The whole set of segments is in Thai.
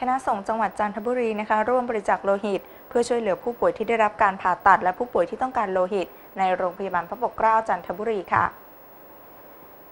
คณะสงฆ์จังหวัดจันทบุรีนะคะ ร่วมบริจาคโลหิต เพื่อช่วยเหลือผู้ป่วยที่ได้รับการผ่าตัด และผู้ป่วยที่ต้องการโลหิต ในโรงพยาบาลพระปกเกล้าจันทบุรีค่ะ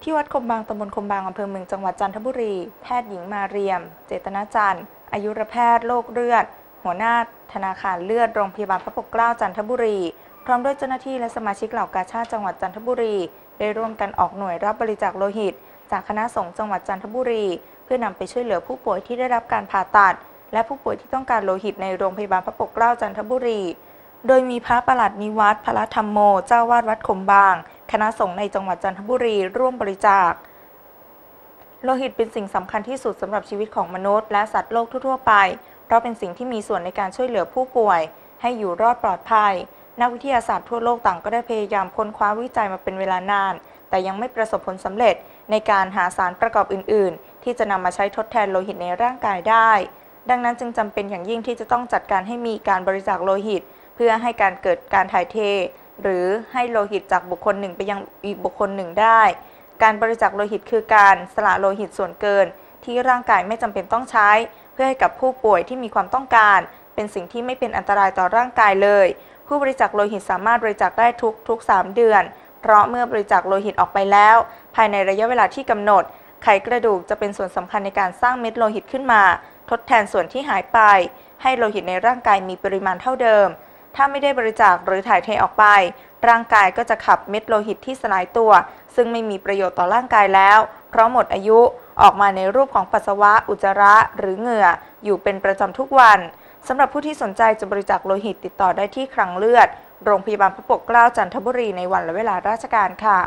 ที่วัดคมบางตำบลคมบางอำเภอเมืองจังหวัดจันทบุรี แพทย์หญิงมาเรียม เจตนาจันทร์อายุรแพทย์โรคเลือด หัวหน้าธนาคารเลือดโรงพยาบาลพระปกเกล้าจันทบุรี พร้อมด้วยเจ้าหน้าที่และสมาชิกเหล่ากาชาติจังหวัดจันทบุรี ได้ร่วมกันออกหน่วยรับบริจาคโลหิต จากคณะสงฆ์จังหวัดจันทบุรี เพื่อนำไปช่วยเหลือผู้ป่วยที่ได้รับการผ่าตัด และผู้ป่วยที่ต้องการโลหิตในโรงพยาบาลพระปกเกล้าจันทบุรี โดยมีพระประหลัดนิวัตรพระธรรมโม เจ้าวาดวัดขมบาง คณะสงฆ์ในจังหวัดจันทบุรีร่วมบริจาค โลหิตเป็นสิ่งสำคัญที่สุดสำหรับชีวิตของมนุษย์และสัตว์โลกทั่วๆไป เพราะเป็นสิ่งที่มีส่วนในการช่วยเหลือผู้ป่วย ให้อยู่รอดปลอดภัย นักวิทยาศาสตร์ทั่วโลกต่างก็ได้พยายามค้นคว้าวิจัยมาเป็นเวลานาน แต่ยังไม่ประสบผลสำเร็จในการหาสารประกอบอื่น ๆ ที่จะนำมาใช้ทดแทนโลหิตในร่างกายได้ ดังนั้นจึงจำเป็นอย่างยิ่งที่จะต้องจัดการให้มีการบริจาคโลหิต เพื่อให้การเกิดการถ่ายเท หรือให้โลหิตจากบุคคลหนึ่งไปยังอีกบุคคลหนึ่งได้ การบริจาคโลหิตคือการสละโลหิตส่วนเกิน ที่ร่างกายไม่จำเป็นต้องใช้ เพื่อให้กับผู้ป่วยที่มีความต้องการ เป็นสิ่งที่ไม่เป็นอันตรายต่อร่างกายเลย ผู้บริจาคโลหิตสามารถบริจาคได้ทุกทุก 3 เดือน เพราะเมื่อบริจาคโลหิตออกไปแล้ว ภายในระยะเวลาที่กำหนด ไขกระดูกจะเป็นส่วนสำคัญในการสร้างเม็ดโลหิตขึ้นมา ทดแทนส่วนที่หายไป ให้โลหิตในร่างกายมีปริมาณเท่าเดิม ถ้าไม่ได้บริจาคหรือถ่ายเทออกไป ร่างกายก็จะขับเม็ดโลหิตที่สลายตัว ซึ่งไม่มีประโยชน์ต่อร่างกายแล้ว เพราะหมดอายุออกมาในรูปของปัสสาวะ อุจจาระ หรือเหงื่อ อยู่เป็นประจำทุกวัน สำหรับผู้ที่สนใจจะบริจาคโลหิตติดต่อได้ที่คลังเลือด โรงพยาบาลพระปกเกล้าจันทบุรีในวันและเวลาราชการค่ะ